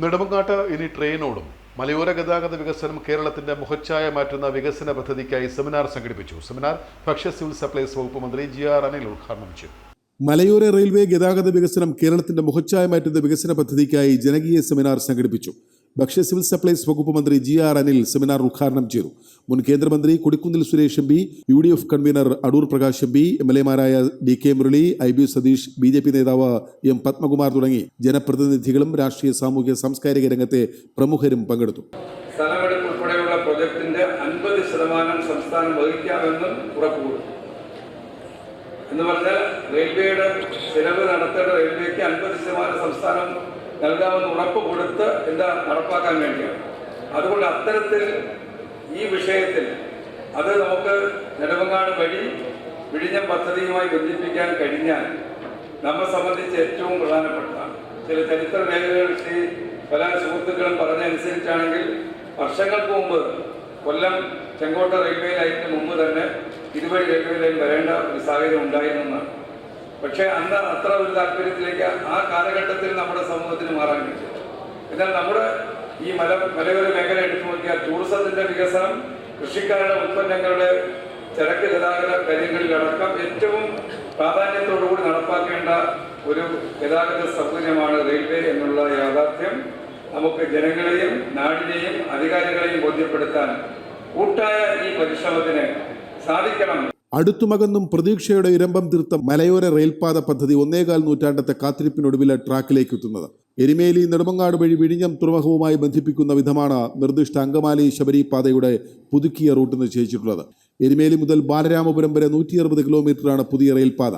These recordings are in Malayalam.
നെടുമങ്ങാട്ട് ഇനി ട്രെയിനോടും. മലയോര ഗതാഗത വികസനം കേരളത്തിന്റെ മുഖച്ഛായ മാറ്റുന്ന വികസന പദ്ധതിക്കായി സെമിനാർ സംഘടിപ്പിച്ചു. സെമിനാർ ഭക്ഷ്യ സിവിൽ സപ്ലൈസ് വകുപ്പ് മന്ത്രി ജി ആർ അനിൽ ഉദ്ഘാടനം ചെയ്തു. മലയോര റെയിൽവേ ഗതാഗത വികസനം കേരളത്തിന്റെ മുഖച്ഛായ മാറ്റുന്ന വികസന പദ്ധതിക്കായി ജനകീയ സെമിനാർ സംഘടിപ്പിച്ചു. ഭക്ഷ്യ സിവിൽ സപ്ലൈസ് വകുപ്പ് മന്ത്രി ജി ആർ അനിൽ സെമിനാർ ഉദ്ഘാടനം ചെയ്തു. മുൻ കേന്ദ്രമന്ത്രി Kodikunnil Suresh M P U D F convener Adoor Prakash M P M L എമാരായ D K Murali I B Satheesh B J P നേതാവ് എം പത്മകുമാർ തുടങ്ങി ജനപ്രതിനിധികളും രാഷ്ട്രീയ സാമൂഹ്യ സാംസ്കാരിക രംഗത്തെ പ്രമുഖരും പങ്കെടുത്തു. ശതമാനം സംസ്ഥാനം എന്ന് പറഞ്ഞാൽ റെയിൽവേയുടെ ചെലവ് നടത്തേണ്ട റെയിൽവേക്ക് അൻപത് ശതമാനം സംസ്ഥാനം നൽകാമെന്ന് ഉറപ്പ് കൊടുത്ത് എന്താ നടപ്പാക്കാൻ വേണ്ടിയാണ്. അതുകൊണ്ട് അത്തരത്തിൽ ഈ വിഷയത്തിൽ അത് നമുക്ക് നെടുമങ്ങാട് വഴി വിഴിഞ്ഞം പദ്ധതിയുമായി ബന്ധിപ്പിക്കാൻ കഴിഞ്ഞാൽ നമ്മെ സംബന്ധിച്ച് ഏറ്റവും പ്രധാനപ്പെട്ടതാണ് ചില ചരിത്ര രേഖകൾ ശ്രീ പല സുഹൃത്തുക്കളും പറഞ്ഞതനുസരിച്ചാണെങ്കിൽ വർഷങ്ങൾക്ക് മുമ്പ് കൊല്ലം ചെങ്കോട്ട റെയിൽവേ ലൈനിന് മുമ്പ് തന്നെ ഇതുവഴി റെയിൽവേ ലൈൻ വരേണ്ട ഒരു സാഹചര്യം ഉണ്ടായിരുന്നെന്നാണ്. പക്ഷേ അന്ന് അത്ര ഒരു താല്പര്യത്തിലേക്ക് ആ കാലഘട്ടത്തിൽ നമ്മുടെ സമൂഹത്തിന് മാറാൻ കഴിച്ചു എന്നാൽ നമ്മുടെ ഈ മല മലയോര മേഖല എടുത്തു നോക്കിയാൽ ടൂറിസത്തിന്റെ വികസനം കൃഷിക്കാരുടെ ഉൽപ്പന്നങ്ങളുടെ ചരക്ക് ഗതാഗത കാര്യങ്ങളിലടക്കം ഏറ്റവും പ്രാധാന്യത്തോടുകൂടി നടപ്പാക്കേണ്ട ഒരു ഗതാഗത സൗകര്യമാണ് റെയിൽവേ എന്നുള്ള യാഥാർത്ഥ്യം നമുക്ക് ജനങ്ങളെയും നാടിനെയും അധികാരികളെയും ബോധ്യപ്പെടുത്താൻ കൂട്ടായ ഈ പരിശ്രമത്തിന് സാധിക്കണം. അടുത്തുമകന്നും പ്രതീക്ഷയുടെ ഇരമ്പം തീർത്ത മലയോര റെയിൽപാത പദ്ധതി ഒന്നേകാൽ നൂറ്റാണ്ടത്തെ കാത്തിരിപ്പിനൊടുവിലെ ട്രാക്കിലേക്ക് എത്തുന്നത്. എരുമേലി നെടുമങ്ങാട് വഴി വിഴിഞ്ഞം തുറമുഖവുമായി ബന്ധിപ്പിക്കുന്ന വിധമാണ് നിർദ്ദിഷ്ട അങ്കമാലി ശബരി പാതയുടെ പുതുക്കിയ റൂട്ട് നിശ്ചയിച്ചിട്ടുള്ളത്. എരുമേലി മുതൽ ബാലരാമപുരം വരെ നൂറ്റി അറുപത് കിലോമീറ്ററാണ് പുതിയ റെയിൽപാത.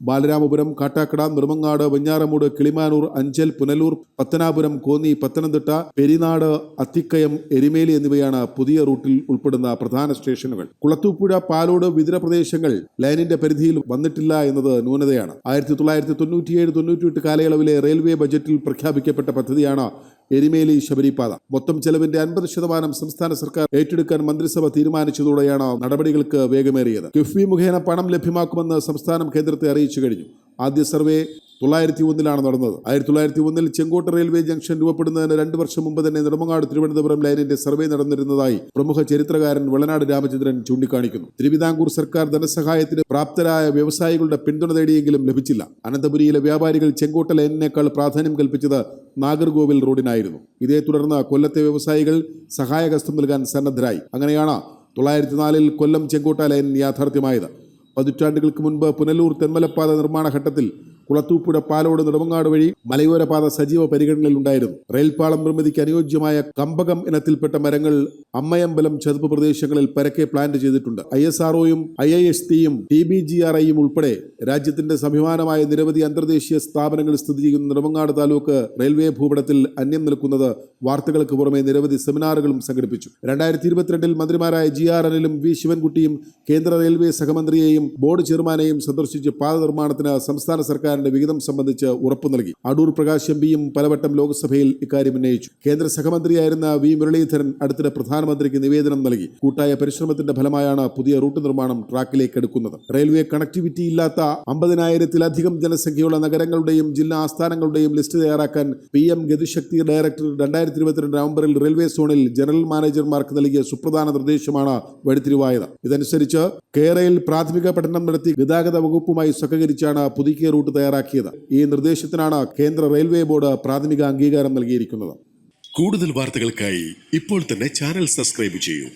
ബാലരാമപുരം കാട്ടാക്കട നിർമ്മങ്ങാട് വെഞ്ഞാറമൂട് കിളിമാനൂർ അഞ്ചൽ പുനലൂർ പത്തനാപുരം കോന്നി പത്തനംതിട്ട പെരിനാട് അത്തിക്കയം എരിമേലി എന്നിവയാണ് പുതിയ റൂട്ടിൽ ഉൾപ്പെടുന്ന പ്രധാന സ്റ്റേഷനുകൾ. കുളത്തൂപ്പുഴ പാലോട് വിതര പ്രദേശങ്ങൾ ലൈനിന്റെ പരിധിയിൽ വന്നിട്ടില്ല എന്നത് ന്യൂനതയാണ്. ആയിരത്തി തൊള്ളായിരത്തി തൊണ്ണൂറ്റിയേഴ് തൊണ്ണൂറ്റിയെട്ട് കാലയളവിലെ റെയിൽവേ ബജറ്റിൽ പ്രഖ്യാപിക്കപ്പെട്ട പദ്ധതിയാണ് എരിമേലി ശബരിപാത. മൊത്തം ചെലവിന്റെ അൻപത് ശതമാനം സംസ്ഥാന സർക്കാർ ഏറ്റെടുക്കാൻ മന്ത്രിസഭ തീരുമാനിച്ചതോടെയാണ് നടപടികൾക്ക് വേഗമേറിയത്. കിഫ്ബി മുഖേന പണം ലഭ്യമാക്കുമെന്ന് സംസ്ഥാനം കേന്ദ്രത്തെ അറിയിച്ചു കഴിഞ്ഞു. ആദ്യ സർവേ തൊള്ളായിരത്തി ഒന്നിലാണ് നടന്നത്. ആയിരത്തി തൊള്ളായിരത്തി ഒന്നിൽ ചെങ്കോട്ട റെയിൽവേ ജംഗ്ഷൻ രൂപപ്പെടുന്നതിന് രണ്ട് വർഷം മുമ്പ് തന്നെ നെടുമങ്ങാട് തിരുവനന്തപുരം ലൈനിന്റെ സർവേ നടന്നിരുന്നതായി പ്രമുഖ ചരിത്രകാരൻ വെളനാട് രാമചന്ദ്രൻ ചൂണ്ടിക്കാണിക്കുന്നു. തിരുവിതാംകൂർ സർക്കാർ ധനസഹായത്തിന് പ്രാപ്തരായ വ്യവസായികളുടെ പിന്തുണ തേടിയെങ്കിലും ലഭിച്ചില്ല. അനന്തപുരിയിലെ വ്യാപാരികൾ ചെങ്കോട്ട ലൈനിനേക്കാൾ പ്രാധാന്യം കൽപ്പിച്ചത് നാഗർകോവിൽ റോഡിനായിരുന്നു. ഇതേ തുടർന്ന് കൊല്ലത്തെ വ്യവസായികൾ സഹായഹസ്തം നൽകാൻ സന്നദ്ധരായി. അങ്ങനെയാണ് തൊള്ളായിരത്തി നാലിൽ കൊല്ലം ചെങ്കോട്ട ലൈൻ യാഥാർത്ഥ്യമായത്. പതിറ്റാണ്ടുകൾക്ക് മുൻപ് പുനലൂർ തെന്മലപ്പാത നിർമ്മാണ ഘട്ടത്തിൽ കുളത്തൂപ്പുഴ പാലോട് നെടുമങ്ങാട് വഴി മലയോര പാത സജീവ പരിഗണനയിലുണ്ടായിരുന്നു റെയിൽപാളം നിർമ്മിതിക്ക് അനുയോജ്യമായ കമ്പകം ഇനത്തിൽപ്പെട്ട മരങ്ങൾ അമ്മയമ്പലം ചതുപ്പ് പ്രദേശങ്ങളിൽ പരക്കെ പ്ലാന്റ് ചെയ്തിട്ടുണ്ട്. ഐ എസ് ആർഒയും ഐ ഐ എസ് ടിയും ടി ബി ജി ആർ ഐയും ഉൾപ്പെടെ രാജ്യത്തിന്റെ അഭിമാനമായ നിരവധി അന്തർദേശീയ സ്ഥാപനങ്ങൾ സ്ഥിതി ചെയ്യുന്ന നെടുമങ്ങാട് താലൂക്ക് റെയിൽവേ ഭൂപടത്തിൽ അന്യം നിൽക്കുന്നത് വാർത്തകൾക്ക് പുറമെ നിരവധി സെമിനാറുകളും സംഘടിപ്പിച്ചു. രണ്ടായിരത്തി ഇരുപത്തിരണ്ടിൽ മന്ത്രിമാരായ ജി ആർ അനിലും വി ശിവൻകുട്ടിയും കേന്ദ്ര റെയിൽവേ സഹമന്ത്രിയെയും ബോർഡ് ചെയർമാനെയും സന്ദർശിച്ച് പാത നിർമ്മാണത്തിന് സംസ്ഥാന സർക്കാരിന്റെ വിഹിതം സംബന്ധിച്ച് ഉറപ്പു നൽകി. അടൂർ പ്രകാശ് എം പിയും പലവട്ടം ലോക്സഭയിൽ ഇക്കാര്യം ഉന്നയിച്ചു. കേന്ദ്ര സഹമന്ത്രിയായിരുന്ന വി മുരളീധരൻ അടുത്തിടെ പ്രധാനമന്ത്രിക്ക് നിവേദനം നൽകി. കൂട്ടായ പരിശ്രമത്തിന്റെ ഫലമായാണ് പുതിയ റൂട്ട് നിർമ്മാണം ട്രാക്കിലേക്ക് എടുക്കുന്നത്. റെയിൽവേ കണക്ടിവിറ്റി ഇല്ലാത്ത അമ്പതിനായിരത്തിലധികം ജനസംഖ്യയുള്ള നഗരങ്ങളുടെയും ജില്ലാ ആസ്ഥാനങ്ങളുടെയും ലിസ്റ്റ് തയ്യാറാക്കാൻ പി എം ഗതിശക്തി ഡയറക്ടർ രണ്ടായിരത്തി ഇരുപത്തിരണ്ട് നവംബറിൽ റെയിൽവേ സോണിൽ ജനറൽ മാനേജർമാർക്ക് നൽകിയ സുപ്രധാന നിർദ്ദേശമാണ് വഴിത്തിരിവായത്. ഇതനുസരിച്ച് കേരയിൽ പ്രാഥമിക പഠനം നടത്തി ഗതാഗത വകുപ്പുമായി സഹകരിച്ചാണ് പുതുക്കിയ റൂട്ട് തയ്യാറാക്കിയത്. ഈ നിർദ്ദേശത്തിനാണ് കേന്ദ്ര റെയിൽവേ ബോർഡ് പ്രാഥമിക അംഗീകാരം നൽകിയിരിക്കുന്നത്. കൂടുതൽ വാർത്തകൾക്കായി ഇപ്പോൾ തന്നെ ചാനൽ സബ്സ്ക്രൈബ് ചെയ്യൂ.